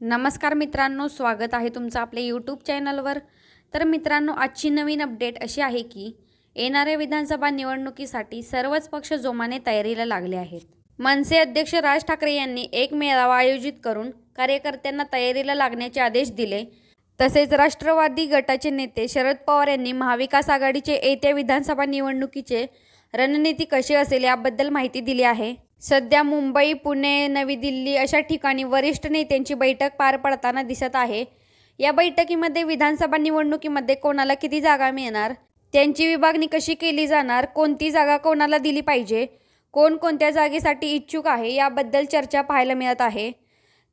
नमस्कार मित्रांनो स्वागत आहे तुमचं आपल्या यूट्यूब चॅनलवर तर मित्रांनो आजची नवीन अपडेट अशी आहे की येणाऱ्या विधानसभा निवडणुकीसाठी सर्वच पक्ष जोमाने तयारीला लागले आहेत. मनसे अध्यक्ष राज ठाकरे यांनी एक मेळावा आयोजित करून कार्यकर्त्यांना तयारीला लागण्याचे आदेश दिले. तसेच राष्ट्रवादी गटाचे नेते शरद पवार यांनी महाविकास आघाडीचे येत्या विधानसभा निवडणुकीचे रणनीती कशी असेल याबद्दल माहिती दिली आहे. सध्या मुंबई पुणे नवी दिल्ली अशा ठिकाणी वरिष्ठ नेत्यांची बैठक पार पडताना दिसत आहे. या बैठकीमध्ये विधानसभा निवडणुकीमध्ये कोणाला किती जागा मिळणार? त्यांची विभागणी कशी केली जाणार? कोणती जागा कोणाला दिली पाहिजे? कोण कोणत्या जागेसाठी इच्छुक आहे? याबद्दल चर्चा पाहायला मिळत आहे.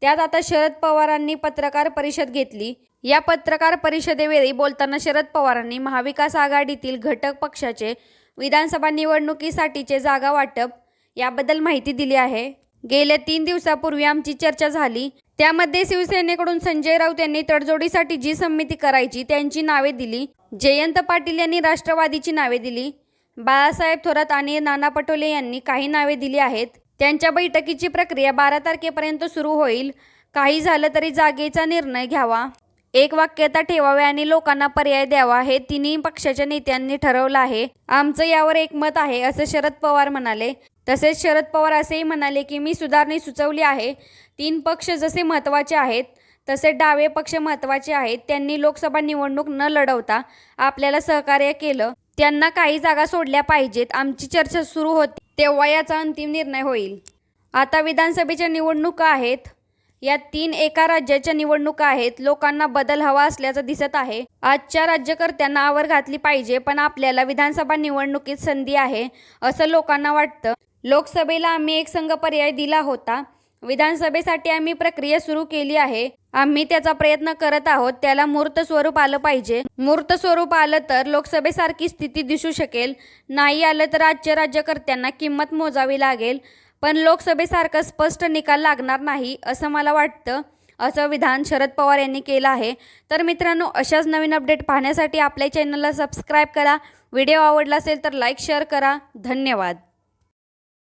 त्यात आता शरद पवारांनी पत्रकार परिषद घेतली. या पत्रकार परिषदेवेळी बोलताना शरद पवारांनी महाविकास आघाडीतील घटक पक्षाचे विधानसभा निवडणुकीसाठीचे जागा वाटप याबद्दल माहिती दिली आहे. गेल्या तीन दिवसापूर्वी आमची चर्चा झाली. त्यामध्ये शिवसेनेकडून संजय राऊत यांनी तडजोडीसाठी जी समिती करायची त्यांची नावे दिली. जयंत पाटील यांनी राष्ट्रवादीची नावे दिली. बाळासाहेब थोरात आणि नाना पटोले यांनी काही नावे दिली आहेत. त्यांच्या बैठकीची प्रक्रिया बारा तारखेपर्यंत सुरू होईल. काही झालं तरी जागेचा निर्णय घ्यावा. एक वाक्यता ठेवावे आणि लोकांना पर्याय द्यावा हे तिन्ही पक्षाच्या नेत्यांनी ठरवलं आहे. आमचं यावर एकमत आहे असं शरद पवार म्हणाले. तसेच शरद पवार असेही म्हणाले की मी सुधारणी सुचवली आहे. तीन पक्ष जसे महत्त्वाचे आहेत तसे डावे पक्ष महत्त्वाचे आहेत. त्यांनी लोकसभा निवडणूक न लढवता आपल्याला सहकार्य केलं. त्यांना काही जागा सोडल्या पाहिजेत. आमची चर्चा सुरू होती. तेव्हा याचा अंतिम निर्णय होईल. आता विधानसभेच्या निवडणुका आहेत. या तीन एका राज्याच्या निवडणुका आहेत. लोकांना बदल हवा असल्याचं दिसत आहे. आजच्या राज्यकर्त्यांना आवर घातली पाहिजे पण आपल्याला विधानसभा निवडणुकीत संधी आहे असं लोकांना वाटतं. लोकसभेला आम्ही एक संघ पर्याय दिला होता. विधानसभेसाठी आम्ही प्रक्रिया सुरू केली आहे. आम्ही त्याचा प्रयत्न करत आहोत. त्याला मूर्त स्वरूप आलं पाहिजे. मूर्त स्वरूप आलं तर लोकसभेसारखी स्थिती दिसू शकेल. नाही आलं तर आजच्या राज्यकर्त्यांना किंमत मोजावी लागेल. पण लोकसभेसारखं स्पष्ट निकाल लागणार नाही असं मला वाटतं असं विधान शरद पवार यांनी केलं आहे. तर मित्रांनो अशाच नवीन अपडेट पाहण्यासाठी आपल्या चॅनलला सबस्क्राईब करा. व्हिडिओ आवडला असेल तर लाईक शेअर करा. धन्यवाद.